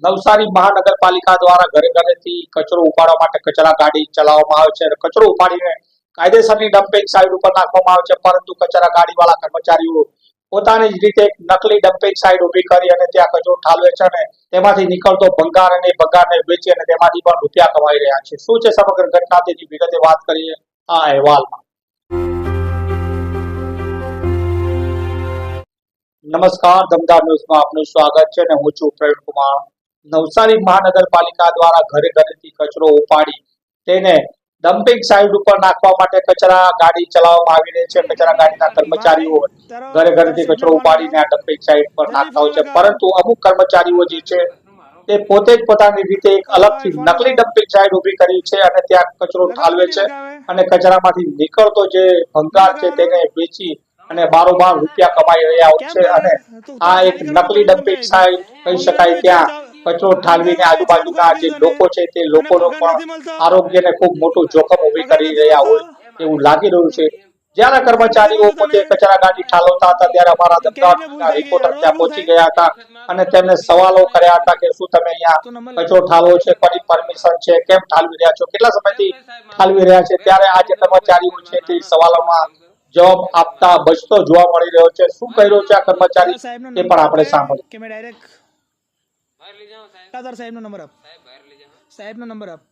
નવસારી મહાનગરપાલિકા દ્વારા ઘરે ઘરેથી કચરો ઉપાડવા માટે કચરા ગાડી ચલાવવામાં આવે છે કચરો ઉપાડીને કાયદેસરની ડમ્પિંગ સાઇટ ઉપર નાખવામાં આવે છે. પરંતુ કચરા ગાડીવાળા કર્મચારીઓ પોતાની જ રીતે નકલી ડમ્પિંગ સાઇટ ઊભી કરી અને ત્યાં કચરો ઠાલવે છે અને તેમાંથી નીકળતો ભંગાર અને ભંગારને વેચી અને તેમાંથી પણ રૂપિયા કમાઈ રહ્યા છે. શું છે સમગ્ર ઘટના? તેની વિગતે વાત કરીએ આ અહેવાલમાં. નમસ્કાર દમદાર ન્યૂઝમાં આપનું સ્વાગત છે અને હું છું પ્રવીણ કુમાર. નવસારી મહાનગરપાલિકા દ્વારા ઘરે ઘરેથી કચરો ઉપાડી તેને ડમ્પિંગ સાઇટ ઉપર નાખવા માટે કચરા ગાડી ચલાવવામાં આવી રહી છે. કચરા ગાડીના કર્મચારીઓ ઘરે ઘરેથી કચરો ઉપાડીને આ ડમ્પિંગ સાઇટ પર નાખતા હોય છે. પરંતુ અમુક કર્મચારીઓ જે છે, તે પોતે જ પોતાની રીતે એક અલગથી નકલી ડમ્પિંગ સાઇટ ઊભી કરી છે અને ત્યાં કચરો ઠાલવે છે અને કચરામાંથી નીકળતો જે ભંગાર છે તેને વેચી અને બારોબાર રૂપિયા કમાઈ રહ્યા હોય છે અને આ એક નકલી ડમ્પિંગ સાઇટ કહી શકાય ત્યાં કચરો ઠાલવીને આજુબાજુના જે લોકો છે તે લોકોનો પણ આરોગ્યને ખૂબ મોટું જોખમ ઊભી કરી રહ્યા હોય એવું લાગી રહ્યું છે. જ્યારે કર્મચારીઓ પોતે કચરા ગાડી ઠાલવતા હતા, ત્યારે અમારા અમદાવાદના રિપોર્ટર ત્યાં પહોંચી ગયા હતા અને તેમને સવાલો કર્યા હતા કે શું તમે અહીંયા કચરો ઠાલવો છે, કોની પરમિશન છે, કેમ ઠાલવી રહ્યા છો, કેટલા સમયથી ઠાલવી રહ્યા છે, ત્યારે આ જે કર્મચારીઓ છે તે સવાલોમાં જવાબ આપતા બચતો જોવા મળી રહ્યો છે. શું કહી રહ્યો છે આ કર્મચારી? તે પણ આપણે સાંભળીએ. કે મેં ડાયરેક્ટ બહાર લઈ જાઓ સાહેબ. આધાર સાહેબનો નંબર આપ. સાહેબ બહાર લઈ જાઓ. સાહેબનો નંબર આપ.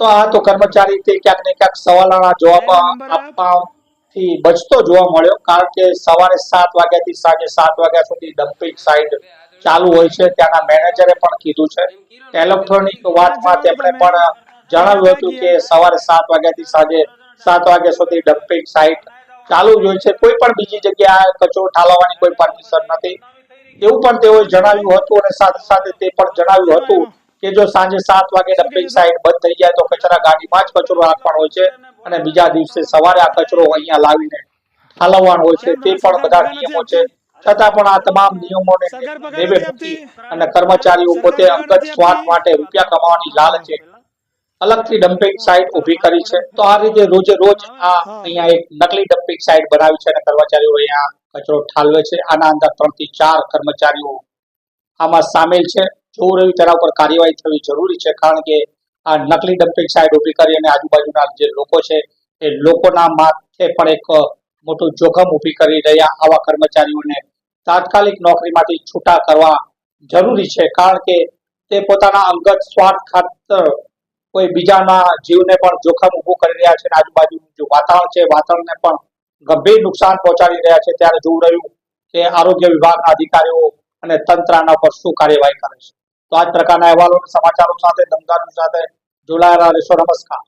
તો આ તો કર્મચારી તે ક્યાંક ને ક્યાંક સવાલોના જવાબ આપવાથી બચતો જોવા મળ્યો કારણ કે સવારે સાત વાગ્યાથી સાંજે સાત વાગ્યા સુધી ડમ્પિંગ સાઇટ ચાલુ હોય છે. ત્યાંના મેનેજરે પણ કીધું છે. ઇલેક્ટ્રોનિક વાતમાં તેમણે પણ જણાવ્યું હતું કે સવારે સાત વાગ્યાથી સાંજે સાત વાગ્યા સુધી ડમ્પિંગ સાઇટ ચાલુ જ હોય છે. કોઈ પણ બીજી જગ્યાએ કચરો ઠાલવવાની કોઈ પરમિશન નથી. એવું પણ તેઓએ જણાવ્યું હતું અને સાથે સાથે તે પણ જણાવ્યું હતું કે જો સાંજે સાત વાગે ડમ્પિંગ સાઇટ બંધ થઈ જાય તો કચરા ગાડીમાં જ કચરો રાખવાનો હોય છે અને બીજા દિવસે સવારે આ કચરો અહીંયા લાવીને ઠાલવવાનો હોય છે. તે પણ બધા નિયમો છે. છતાં પણ આ તમામ નિયમોને મૂકી અને કર્મચારીઓ પોતે અંગત સ્વાર્થ માટે રૂપિયા કમાવાની લાલચે અલગથી ડમ્પિંગ સાઇટ ઊભી કરી છે. તો આ રીતે રોજે રોજ આ અહીંયા એક નકલી ડમ્પિંગ સાઇટ બનાવી છે અને કર્મચારીઓ અહીંયા કચરો ઠાલવે છે. આના અંદર ત્રણથી ચાર કર્મચારીઓ આમાં સામેલ છે. જોવું રહ્યું તેના ઉપર કાર્યવાહી થવી જરૂરી છે, કારણ કે આ નકલી ડમ્પિંગ સાઇટ ઊભી કરી અને આજુબાજુના જે લોકો છે, એ લોકોના માથે પણ એક મોટું જોખમ ઊભી કરી રહ્યા આવા કર્મચારીઓને તાત્કાલિક નોકરીમાંથી છૂટા કરવા જરૂરી છે, કારણ કે તે પોતાના અંગત સ્વાર્થ ખાતર કોઈ બીજાના જીવને પણ જોખમ ઊભું કરી રહ્યા છે આજુબાજુનું જે વાતાવરણ છે, વાતાવરણને પણ ગંભીર નુકસાન પહોંચાડી રહ્યા છે ત્યારે જોવું રહ્યું કે આરોગ્ય વિભાગના અધિકારીઓ અને તંત્ર આના પર શું કાર્યવાહી કરે છે. તો આ જ પ્રકારના અહેવાલો સમાચારો સાથે દમદાર સાથે જોડાયેલા રહેશો, નમસ્કાર.